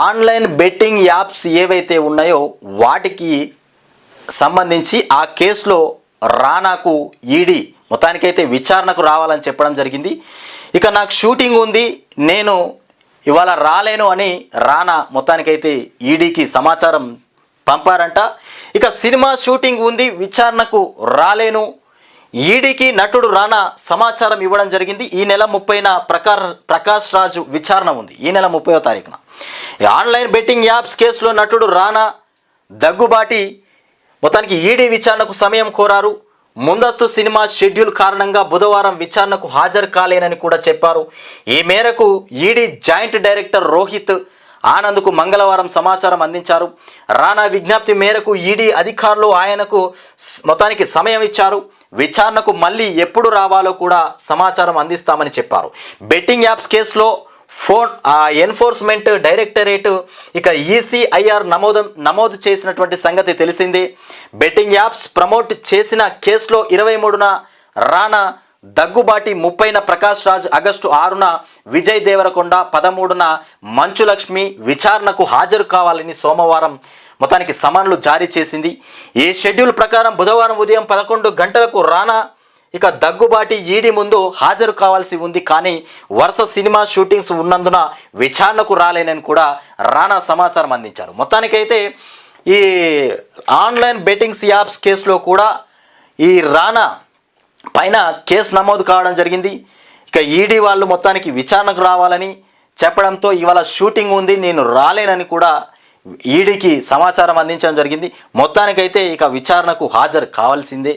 Online betting apps ఏవైతే ఉన్నాయో వాటికి సంబంధించి ఆ కేసులో రానాకు ఈడీ మొత్తానికైతే విచారణకు రావాలని చెప్పడం జరిగింది. ఇక నాకు షూటింగ్ ఉంది నేను ఇవాళ రాలేను అని రానా మొత్తానికైతే ఈడీకి సమాచారం పంపారంట. ఇక సినిమా షూటింగ్ ఉంది విచారణకు రాలేను. ఈడీకి నటుడు రానా సమాచారం ఇవ్వడం జరిగింది. ఈ నెల ముప్పైన ప్రకార్ ప్రకాష్ రాజు విచారణ ఉంది. ఈ నెల ముప్పయో తారీఖున. ఆన్లైన్ బెట్టింగ్ యాప్స్ కేసులో నటుడు రానా దగ్గుబాటి మొత్తానికి ఈడీ విచారణకు సమయం కోరారు. ముందస్తు సినిమా షెడ్యూల్ కారణంగా బుధవారం విచారణకు హాజరు కాలేనని కూడా చెప్పారు. ఈ మేరకు ఈడీ జాయింట్ డైరెక్టర్ రోహిత్ ఆనంద్కు మంగళవారం సమాచారం అందించారు. రానా విజ్ఞప్తి మేరకు ఈడీ అధికారులు ఆయనకు మొత్తానికి సమయం ఇచ్చారు. విచారణకు మళ్ళీ ఎప్పుడు రావాలో కూడా సమాచారం అందిస్తామని చెప్పారు. బెట్టింగ్ యాప్స్ కేసులో ఫోన్ ఎన్ఫోర్స్మెంట్ డైరెక్టరేట్ ఇక ఈసీఐఆర్ నమోదు నమోదు చేసినటువంటి సంగతి తెలిసిందే. బెట్టింగ్ యాప్స్ ప్రమోట్ చేసిన కేసులో ఇరవై మూడున రానా దగ్గుబాటి ముప్పైన ప్రకాష్ రాజ్ ఆగస్టు ఆరున విజయ్ దేవరకొండ పదమూడున మంచులక్ష్మి విచారణకు హాజరు కావాలని సోమవారం మొత్తానికి సమన్లు జారీ చేసింది. ఈ షెడ్యూల్ ప్రకారం బుధవారం ఉదయం పదకొండు గంటలకు రానా ఇక దగ్గుబాటి ఈడి ముందు హాజరు కావాల్సి ఉంది కానీ వరుస సినిమా షూటింగ్స్ ఉన్నందున విచారణకు రాలేనని కూడా రానా సమాచారం అందించారు. మొత్తానికైతే ఈ ఆన్లైన్ బెట్టింగ్స్ యాప్స్ కేసులో కూడా ఈ రానా పైన కేసు నమోదు కావడం జరిగింది. ఇక ఈడీ వాళ్ళు మొత్తానికి విచారణకు రావాలని చెప్పడంతో ఇవాళ షూటింగ్ ఉంది నేను రాలేనని కూడా ఈడీకి సమాచారం అందించడం జరిగింది. మొత్తానికైతే ఇక విచారణకు హాజరు కావాల్సిందే.